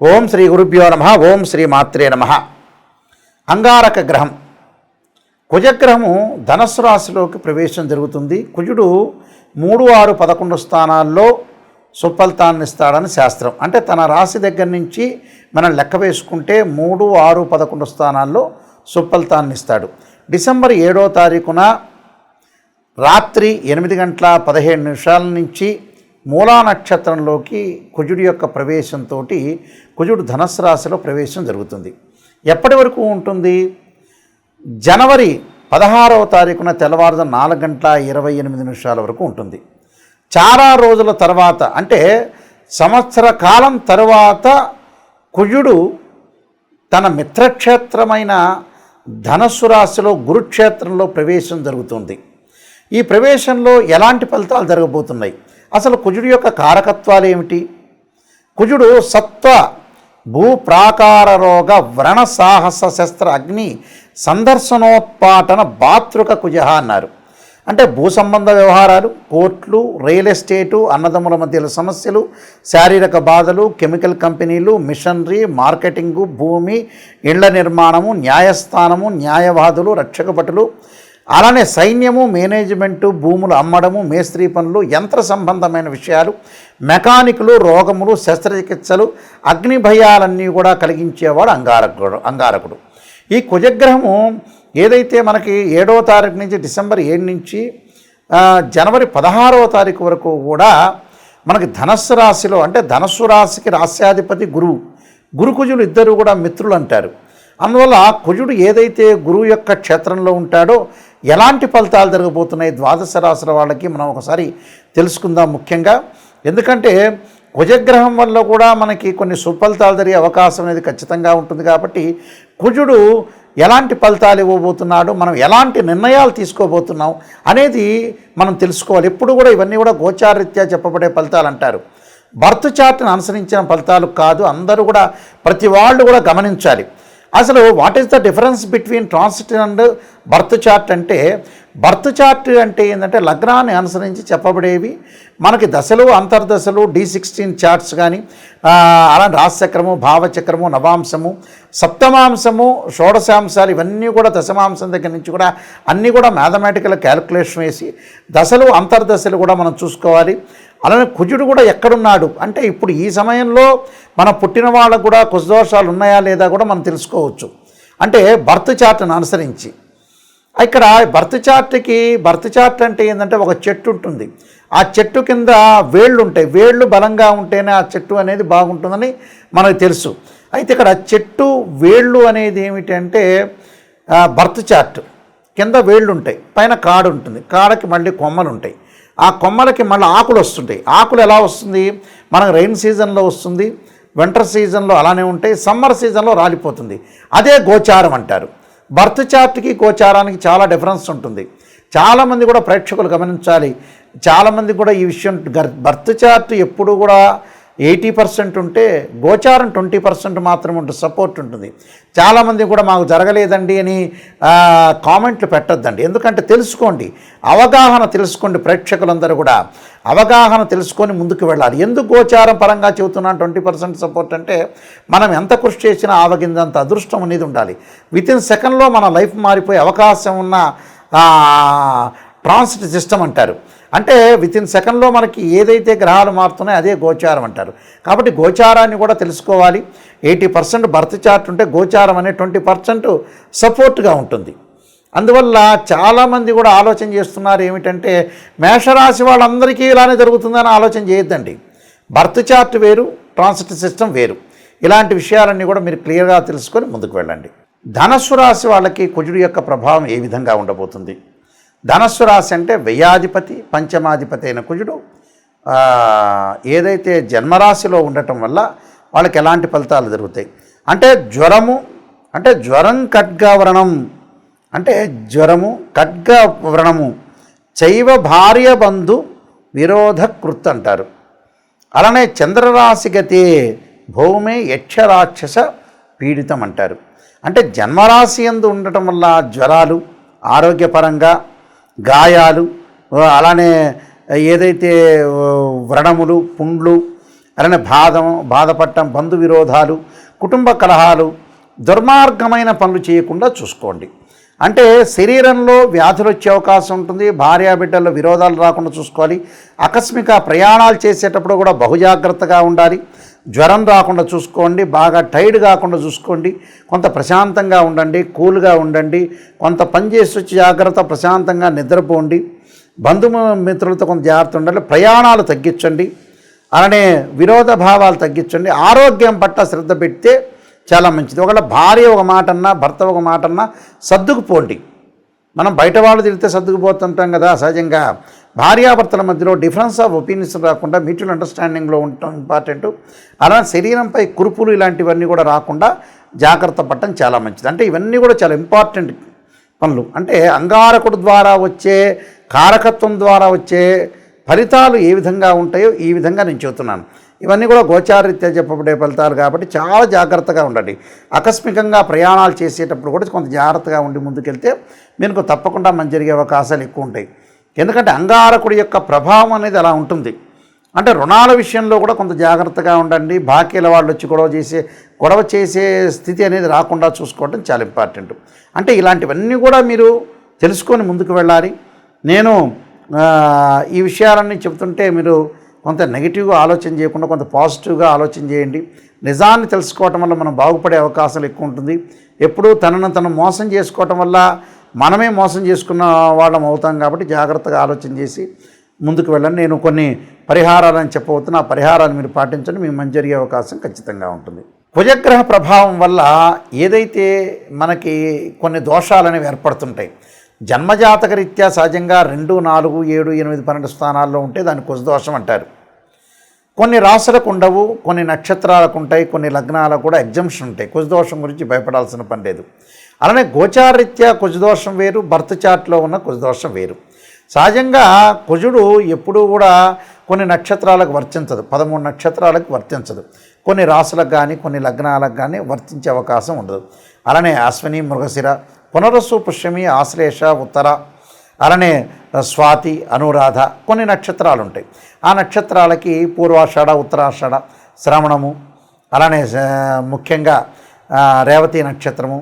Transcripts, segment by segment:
ఓం శ్రీ గురుభ్యో నమ ఓం శ్రీ మాత్రే నమ. అంగారక గ్రహం. కుజగ్రహము ధనస్సు రాశిలోకి ప్రవేశం జరుగుతుంది. కుజుడు మూడు ఆరు పదకొండు స్థానాల్లో సుఫలితాన్ని ఇస్తాడని శాస్త్రం. అంటే తన రాశి దగ్గర నుంచి మనం లెక్క వేసుకుంటే మూడు ఆరు పదకొండు స్థానాల్లో సుఫలితాన్ని ఇస్తాడు డిసెంబర్ ఏడో తారీఖున రాత్రి ఎనిమిది గంటల పదిహేడు నిమిషాల నుంచి మూలా నక్షత్రంలోకి కుజుడి యొక్క ప్రవేశంతో కుజుడు ధనస్సు రాశిలో ప్రవేశం జరుగుతుంది. ఎప్పటి వరకు ఉంటుంది? జనవరి పదహారవ తారీఖున తెల్లవారుజ నాలుగు గంటల ఇరవై ఎనిమిది నిమిషాల వరకు ఉంటుంది. చాలా రోజుల తర్వాత అంటే సంవత్సర కాలం తరువాత కుజుడు తన మిత్రక్షేత్రమైన ధనస్సు రాశిలో గురుక్షేత్రంలో ప్రవేశం జరుగుతుంది. ఈ ప్రవేశంలో ఎలాంటి ఫలితాలు జరగబోతున్నాయి? అసలు కుజుడు యొక్క కారకత్వాలు ఏమిటి? కుజుడు సత్వ భూప్రాకార రోగ వ్రణ సాహస శస్త్ర అగ్ని సందర్శనోత్పాటన బాతృక కుజ అన్నారు. అంటే భూ సంబంధ వ్యవహారాలు కోర్టులు రియల్ ఎస్టేటు అన్నదమ్ముల మధ్యలో సమస్యలు శారీరక బాధలు కెమికల్ కంపెనీలు మిషనరీ మార్కెటింగు భూమి ఇళ్ళ నిర్మాణము న్యాయస్థానము న్యాయవాదులు రక్షక భటులు అలానే సైన్యము మేనేజ్మెంటు భూములు అమ్మడము మేస్త్రీ పనులు యంత్ర సంబంధమైన విషయాలు మెకానికులు రోగములు శస్త్రచికిత్సలు అగ్ని భయాలన్నీ కూడా కలిగించేవాడు అంగారకుడు అంగారకుడు. ఈ కుజగ్రహము ఏదైతే మనకి ఏడవ తారీఖు నుంచి డిసెంబర్ ఏడు నుంచి జనవరి పదహారవ తారీఖు వరకు కూడా మనకి ధనస్సు రాశిలో అంటే ధనస్సు రాశికి రాస్యాధిపతి గురువు. గురుకుజులు ఇద్దరు కూడా మిత్రులు అంటారు. అందువల్ల కుజుడు ఏదైతే గురువు యొక్క క్షేత్రంలో ఉంటాడో ఎలాంటి ఫలితాలు జరగబోతున్నాయి ద్వాదశ రాశుల వాళ్ళకి మనం ఒకసారి తెలుసుకుందాం ముఖ్యంగా. ఎందుకంటే కుజగ్రహం వల్ల కూడా మనకి కొన్ని సుఫలితాలు జరిగే అవకాశం అనేది ఖచ్చితంగా ఉంటుంది కాబట్టి కుజుడు ఎలాంటి ఫలితాలు ఇవ్వబోతున్నాడు మనం ఎలాంటి నిర్ణయాలు తీసుకోబోతున్నాం అనేది మనం తెలుసుకోవాలి. ఎప్పుడు కూడా ఇవన్నీ కూడా గోచారరీత్యా చెప్పబడే ఫలితాలు అంటారు. బర్త్ చార్ట్ని అనుసరించిన ఫలితాలు కాదు అందరూ కూడా ప్రతి వాళ్ళు కూడా గమనించాలి. అసలు what is the difference between transit and birth chart అంటే బర్త్ చార్ట్ అంటే ఏంటంటే లగ్నాన్ని అనుసరించి చెప్పబడేవి. మనకి దశలు అంతర్దశలు డి సిక్స్టీన్ చార్ట్స్ కానీ అలా రాశచక్రము భావచక్రము నవాంశము సప్తమాంశము షోడశాంశాలు ఇవన్నీ కూడా దశమాంశం దగ్గర నుంచి కూడా అన్నీ కూడా మ్యాథమెటికల్ క్యాలిక్యులేషన్ వేసి దశలు అంతర్దశలు కూడా మనం చూసుకోవాలి. అలానే కుజుడు కూడా ఎక్కడున్నాడు? అంటే ఇప్పుడు ఈ సమయంలో మన పుట్టిన వాళ్ళకు కూడా కుజదోషాలు ఉన్నాయా లేదా కూడా మనం తెలుసుకోవచ్చు. అంటే బర్త్ చార్ట్ను అనుసరించి. ఇక్కడ బర్త్ చార్ట్కి బర్త్ చార్ట్ అంటే ఏంటంటే ఒక చెట్టు ఉంటుంది. ఆ చెట్టు కింద వేళ్ళు ఉంటాయి. వేళ్ళు బలంగా ఉంటేనే ఆ చెట్టు అనేది బాగుంటుందని మనకు తెలుసు. అయితే ఇక్కడ చెట్టు వేళ్ళు అనేది ఏమిటంటే ఆ, బర్త్ చార్ట్. కింద వేళ్ళు ఉంటాయి. పైన కాడు ఉంటుంది. కాడకి మళ్ళీ కొమ్మలు ఉంటాయి. ఆ కొమ్మలకి మళ్ళీ ఆకులు వస్తుంటాయి. ఆకులు ఎలా వస్తుంది? మనకు రెయిన్ సీజన్లో వస్తుంది వింటర్ సీజన్లో అలానే ఉంటాయి సమ్మర్ సీజన్లో రాలిపోతుంది. అదే గోచారం అంటారు. బర్త్ చార్ట్కి గోచారానికి చాలా డిఫరెన్స్ ఉంటుంది. చాలామంది కూడా ప్రేక్షకులు గమనించాలి. చాలామంది కూడా ఈ విషయం బర్త్ చార్ట్ ఎప్పుడు కూడా ఎయిటీ పర్సెంట్ ఉంటే గోచారం ట్వంటీ పర్సెంట్ మాత్రం ఉంటుంది సపోర్ట్ ఉంటుంది. చాలామంది కూడా మాకు జరగలేదండి అని కామెంట్లు పెట్టొద్దండి. ఎందుకంటే తెలుసుకోండి అవగాహన తెలుసుకోండి ప్రేక్షకులందరూ కూడా. అవగాహన తెలుసుకొని ముందుకు వెళ్ళాలి. ఎందుకు గోచారం పరంగా చెబుతున్నాను? ట్వంటీ పర్సెంట్ సపోర్ట్ అంటే మనం ఎంత కృషి చేసినా ఆవగిందంత అదృష్టం అనేది ఉండాలి. విత్ ఇన్ సెకండ్లో మన లైఫ్ మారిపోయే అవకాశం ఉన్న ట్రాన్సిట్ సిస్టమ్ అంటారు. అంటే విత్ ఇన్ సెకండ్లో మనకి ఏదైతే గ్రహాలు మారుతున్నాయో అదే గోచారం అంటారు. కాబట్టి గోచారాన్ని కూడా తెలుసుకోవాలి. ఎయిటీ పర్సెంట్ బర్త్ చార్ట్ ఉంటే గోచారం అనే ట్వంటీ పర్సెంట్ సపోర్ట్గా ఉంటుంది. అందువల్ల చాలామంది కూడా ఆలోచన చేస్తున్నారు ఏమిటంటే మేషరాశి వాళ్ళందరికీ ఇలానే జరుగుతుందని ఆలోచన చేయొద్దండి. బర్త్ చార్ట్ వేరు ట్రాన్సిట్ సిస్టమ్ వేరు. ఇలాంటి విషయాలన్నీ కూడా మీరు క్లియర్గా తెలుసుకొని ముందుకు వెళ్ళండి. ధనస్సు రాశి వాళ్ళకి కుజుడు యొక్క ప్రభావం ఏ విధంగా ఉండబోతుంది? ధనస్సు రాశి అంటే వ్యయాధిపతి పంచమాధిపతి అయిన కుజుడు ఏదైతే జన్మరాశిలో ఉండటం వల్ల వాళ్ళకి ఎలాంటి ఫలితాలు జరుగుతాయి? అంటే జ్వరము అంటే జ్వరం ఖడ్గవ్రణం అంటే జ్వరము ఖడ్గవ్రణము చైవ భార్య బంధు విరోధ కృత్ అంటారు. అలానే చంద్రరాశి గతే భౌమే యక్షరాక్షస పీడితం అంటారు. అంటే జన్మరాశి ఎందు ఉండటం వల్ల జ్వరాలు ఆరోగ్యపరంగా గాయాలు అలానే ఏదైతే వ్రణములు పుండ్లు అలానే బాధం బాధపడటం బంధు విరోధాలు కుటుంబ కలహాలు దుర్మార్గమైన పనులు చేయకుండా చూసుకోండి. అంటే శరీరంలో వ్యాధులు వచ్చే అవకాశం ఉంటుంది భార్యాబిడ్డల్లో విరోధాలు రాకుండా చూసుకోవాలి. ఆకస్మిక ప్రయాణాలు చేసేటప్పుడు కూడా బహుజాగ్రత్తగా ఉండాలి. జ్వరం రాకుండా చూసుకోండి బాగా టైర్డ్ కాకుండా చూసుకోండి కొంత ప్రశాంతంగా ఉండండి కూల్గా ఉండండి కొంత పని చేసి వచ్చి జాగ్రత్త ప్రశాంతంగా నిద్రపోండి బంధుము మిత్రులతో కొంత జాగ్రత్త ఉండాలి ప్రయాణాలు తగ్గించండి అలానే విరోధ భావాలు తగ్గించండి ఆరోగ్యం పట్ల శ్రద్ధ పెడితే చాలా మంచిది. ఒకవేళ భార్య ఒక మాట అన్నా భర్త ఒక మాట అన్నా సర్దుకుపోండి. మనం బయట వాళ్ళు తిరిగితే సర్దుకుపోతుంటాం కదా సహజంగా. భార్యాభర్తల మధ్యలో డిఫరెన్స్ ఆఫ్ ఒపీనియన్స్ రాకుండా మ్యూచువల్ అండర్స్టాండింగ్లో ఉండటం ఇంపార్టెంట్. అలా శరీరంపై కురుపులు ఇలాంటివన్నీ కూడా రాకుండా జాగ్రత్త పడటం చాలా మంచిది. అంటే ఇవన్నీ కూడా చాలా ఇంపార్టెంట్ పనులు. అంటే అంగారకుడు ద్వారా వచ్చే కారకత్వం ద్వారా వచ్చే ఫలితాలు ఏ విధంగా ఉంటాయో ఈ విధంగా నేను చెబుతున్నాను. ఇవన్నీ కూడా గోచారీత్యా చెప్పబడే ఫలితాలు కాబట్టి చాలా జాగ్రత్తగా ఉండండి. ఆకస్మికంగా ప్రయాణాలు చేసేటప్పుడు కూడా కొంత జాగ్రత్తగా ఉండి ముందుకెళ్తే మీకు తప్పకుండా మంచి జరిగే అవకాశాలు ఎక్కువ ఉంటాయి. ఎందుకంటే అంగారకుడి యొక్క ప్రభావం అనేది అలా ఉంటుంది. అంటే రుణాల విషయంలో కూడా కొంత జాగ్రత్తగా ఉండండి. బాకీల వాళ్ళు వచ్చి గొడవ చేసే గొడవ చేసే స్థితి అనేది రాకుండా చూసుకోవడం చాలా ఇంపార్టెంట్. అంటే ఇలాంటివన్నీ కూడా మీరు తెలుసుకొని ముందుకు వెళ్ళాలి. నేను ఈ విషయాలన్నీ చెబుతుంటే మీరు కొంత నెగిటివ్గా ఆలోచన చేయకుండా కొంత పాజిటివ్గా ఆలోచన చేయండి. నిజాన్ని తెలుసుకోవటం వల్ల మనం బాగుపడే అవకాశాలు ఎక్కువ ఉంటుంది. ఎప్పుడూ తనను తను మోసం చేసుకోవటం వల్ల మనమే మోసం చేసుకున్న వాళ్ళం అవుతాం కాబట్టి జాగ్రత్తగా ఆలోచన చేసి ముందుకు వెళ్ళండి. నేను కొన్ని పరిహారాలను చెప్పబోతున్నా. ఆ పరిహారాలు మీరు పాటించండి. మీకు మంచి జరిగే అవకాశం ఖచ్చితంగా ఉంటుంది. కుజగ్రహ ప్రభావం వల్ల ఏదైతే మనకి కొన్ని దోషాలు అనేవి ఏర్పడుతుంటాయి జన్మజాతక రీత్యా సహజంగా రెండు నాలుగు ఏడు ఎనిమిది పన్నెండు స్థానాల్లో ఉంటే దాన్ని కుజదోషం అంటారు. కొన్ని రాసులకు ఉండవు కొన్ని నక్షత్రాలకు ఉంటాయి కొన్ని లగ్నాలకు కూడా ఎగ్జంప్షన్ ఉంటాయి. కుజదోషం గురించి భయపడాల్సిన పని లేదు. అలానే గోచారీత్యా కుజదోషం వేరు భర్త చాట్లో ఉన్న కుజదోషం వేరు. సహజంగా కుజుడు ఎప్పుడూ కూడా కొన్ని నక్షత్రాలకు వర్తించదు పదమూడు నక్షత్రాలకు వర్తించదు. కొన్ని రాసులకు కానీ కొన్ని లగ్నాలకు కానీ వర్తించే అవకాశం ఉండదు. అలానే అశ్విని మృగశిర పునరస్సు పుష్యమి ఆశ్లేష ఉత్తర అలానే స్వాతి అనురాధ కొన్ని నక్షత్రాలు ఉంటాయి ఆ నక్షత్రాలకి పూర్వాషాఢ ఉత్తరాషాఢ శ్రవణము అలానే ముఖ్యంగా రేవతి నక్షత్రము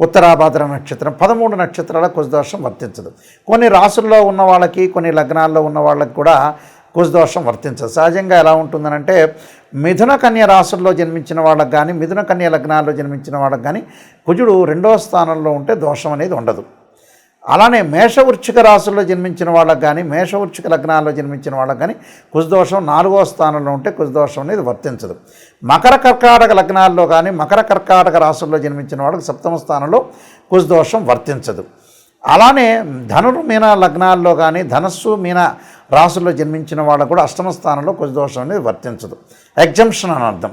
ఉత్తరాభాద్ర నక్షత్రం పదమూడు నక్షత్రాల కుశదోషం వర్తించదు. కొన్ని రాసుల్లో ఉన్న వాళ్ళకి కొన్ని లగ్నాల్లో ఉన్న వాళ్ళకి కూడా కుజదోషం వర్తించదు. సహజంగా ఎలా ఉంటుందనంటే మిథున కన్య రాసుల్లో జన్మించిన వాళ్ళకి కానీ మిథున కన్య లగ్నాల్లో జన్మించిన వాళ్ళకి కానీ కుజుడు రెండవ స్థానంలో ఉంటే దోషం అనేది ఉండదు. అలానే మేషవృచ్చిక రాశుల్లో జన్మించిన వాళ్ళకి కానీ మేషవృచ్చిక లగ్నాల్లో జన్మించిన వాళ్ళకి కానీ కుశదోషం నాలుగో స్థానంలో ఉంటే కుశదోషం అనేది వర్తించదు. మకర కర్కాటక లగ్నాల్లో కానీ మకర కర్కాటక రాశుల్లో జన్మించిన వాళ్ళకి సప్తమ స్థానంలో కుశదోషం వర్తించదు. అలానే ధనురు మీన లగ్నాల్లో కానీ ధనస్సు మీన రాసుల్లో జన్మించిన వాళ్ళకు కూడా అష్టమ స్థానంలో దోషం అనేది వర్తించదు. ఎగ్జంప్షన్ అని అర్థం.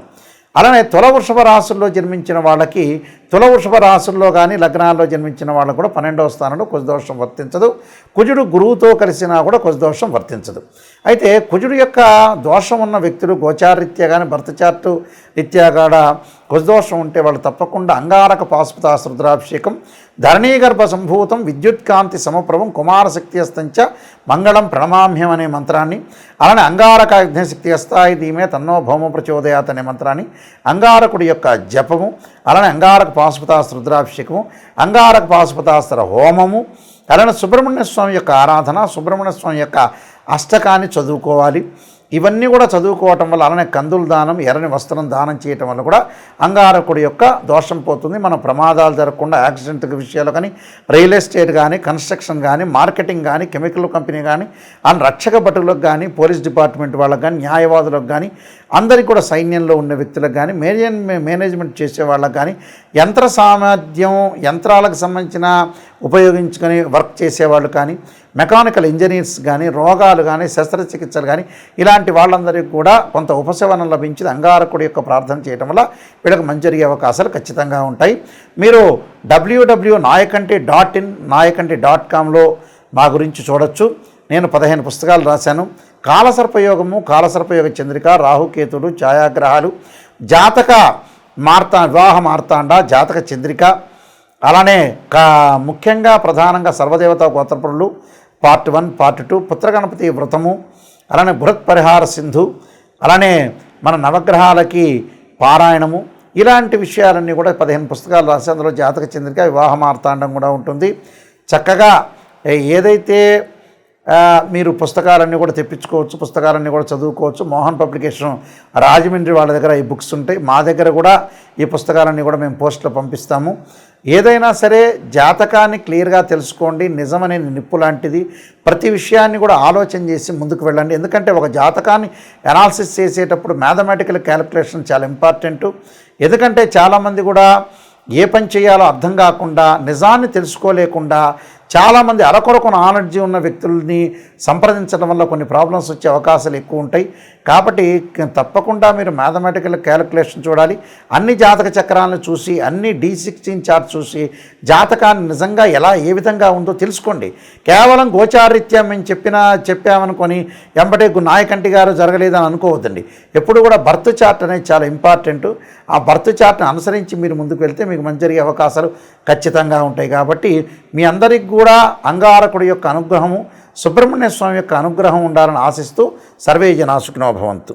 అలానే తుల వృషభ రాసుల్లో జన్మించిన వాళ్ళకి తులవృషభ రాశుల్లో కానీ లగ్నాల్లో జన్మించిన వాళ్ళకు కూడా పన్నెండవ స్థానంలో కుజదోషం వర్తించదు. కుజుడు గురువుతో కలిసినా కూడా కుజదోషం వర్తించదు. అయితే కుజుడు యొక్క దోషం ఉన్న వ్యక్తులు గోచారీత్యా కానీ భర్తచార్టు రీత్యా కూడా కుజదోషం ఉంటే వాళ్ళు తప్పకుండా అంగారక పాశుపతాస రుద్రాభిషేకం ధరణీగర్భ సంభూతం విద్యుత్కాంతి సమప్రభం కుమారశక్తి అస్తంచ మంగళం ప్రణమామ్యం అనే మంత్రాన్ని అలానే అంగారక అగ్నిశక్తి హస్తాయి ధీమే తన్నో భౌమ ప్రచోదయాత్ అనే మంత్రాన్ని అంగారకుడి యొక్క జపము అలానే అంగారక పాశుపతాస్త్ర రుద్రాభిషేకము అంగారక పాశుపతాస్త్ర హోమము అలానే సుబ్రహ్మణ్య స్వామి యొక్క ఆరాధన సుబ్రహ్మణ్య స్వామి యొక్క అష్టకాన్ని చదువుకోవాలి. ఇవన్నీ కూడా చదువుకోవటం వల్ల అలానే కందులు దానం ఎర్రని వస్త్రం దానం చేయటం వల్ల కూడా అంగారకుడి యొక్క దోషం పోతుంది. మన ప్రమాదాలు జరగకుండా యాక్సిడెంట్ విషయాలు కానీ రియల్ ఎస్టేట్ కానీ కన్స్ట్రక్షన్ కానీ మార్కెటింగ్ కానీ కెమికల్ కంపెనీ కానీ అండ్ రక్షక భటులకు కానీ పోలీస్ డిపార్ట్మెంట్ వాళ్ళకి కానీ న్యాయవాదులకు కానీ అందరికీ కూడా సైన్యంలో ఉన్న వ్యక్తులకు కానీ మేనేజ్ మేనేజ్మెంట్ చేసే వాళ్ళకి కానీ యంత్ర సామర్థ్యం యంత్రాలకు సంబంధించిన ఉపయోగించుకొని వర్క్ చేసేవాళ్ళు కానీ మెకానికల్ ఇంజనీర్స్ కానీ రోగాలు కానీ శస్త్రచికిత్సలు కానీ ఇలాంటి వాళ్ళందరికీ కూడా కొంత ఉపశమనం లభించింది అంగారకుడి యొక్క ప్రార్థన చేయడం వల్ల వీళ్ళకి మంచి జరిగే అవకాశాలు ఖచ్చితంగా ఉంటాయి. మీరు W W Nayakanti dot in Nayakanti dot కామ్లో మా గురించి చూడొచ్చు. నేను పదిహేను పుస్తకాలు రాశాను. కాలసర్పయోగము కాలసర్పయోగ చంద్రిక రాహుకేతుడు ఛాయాగ్రహాలు జాతక మార్తా వివాహ మార్తాండ జాతక చంద్రిక అలానే కా ముఖ్యంగా ప్రధానంగా సర్వదేవత గోత్రపురులు పార్ట్ వన్ పార్ట్ టూ పుత్రగణపతి వ్రతము అలానే బృహత్ పరిహార సింధు అలానే మన నవగ్రహాలకి పారాయణము ఇలాంటి విషయాలన్నీ కూడా పదిహేను పుస్తకాలు రాసి అందులో జాతక చంద్రిక వివాహ మార్తాండం కూడా ఉంటుంది. చక్కగా ఏదైతే మీరు పుస్తకాలన్నీ కూడా తెప్పించుకోవచ్చు పుస్తకాలన్నీ కూడా చదువుకోవచ్చు మోహన్ పబ్లికేషన్ రాజమండ్రి వాళ్ళ దగ్గర ఈ బుక్స్ ఉంటాయి. మా దగ్గర కూడా ఈ పుస్తకాలన్నీ కూడా మేము పోస్ట్లో పంపిస్తాము. ఏదైనా సరే జాతకాన్ని క్లియర్గా తెలుసుకోండి నిజమనే నిప్పు లాంటిది. ప్రతి విషయాన్ని కూడా ఆలోచన చేసి ముందుకు వెళ్ళండి. ఎందుకంటే ఒక జాతకాన్ని అనాలిసిస్ చేసేటప్పుడు మ్యాథమెటికల్ క్యాలిక్యులేషన్ చాలా ఇంపార్టెంట్ ఎందుకంటే చాలామంది కూడా ఏ పని చేయాలో అర్థం కాకుండా నిజాన్ని తెలుసుకోలేకుండా చాలామంది అరకొరకున ఆనర్జీ ఉన్న వ్యక్తుల్ని సంప్రదించడం వల్ల కొన్ని ప్రాబ్లమ్స్ వచ్చే అవకాశాలు ఎక్కువ ఉంటాయి. కాబట్టి తప్పకుండా మీరు మ్యాథమెటికల్ క్యాలిక్యులేషన్ చూడాలి. అన్ని జాతక చక్రాలను చూసి అన్ని డీ సిక్స్టీన్ చార్ట్ చూసి జాతకాన్ని నిజంగా ఎలా ఏ విధంగా ఉందో తెలుసుకోండి. కేవలం గోచారీత్యం మేము చెప్పినా చెప్పామనుకొని ఎంబటే గు- నాయకంటి గారు జరగలేదని అనుకోవద్దండి. ఎప్పుడు కూడా బర్త్ చార్ట్ అనేది చాలా ఇంపార్టెంట్. ఆ బర్త్ చార్ట్ని అనుసరించి మీరు ముందుకు వెళ్తే మీకు మంచి జరిగే అవకాశాలు ఖచ్చితంగా ఉంటాయి కాబట్టి మీ అందరికి కూడా అంగారకుడి యొక్క అనుగ్రహము సుబ్రహ్మణ్య స్వామి యొక్క అనుగ్రహం ఉండాలని ఆశిస్తూ సర్వే జనా భవంతు.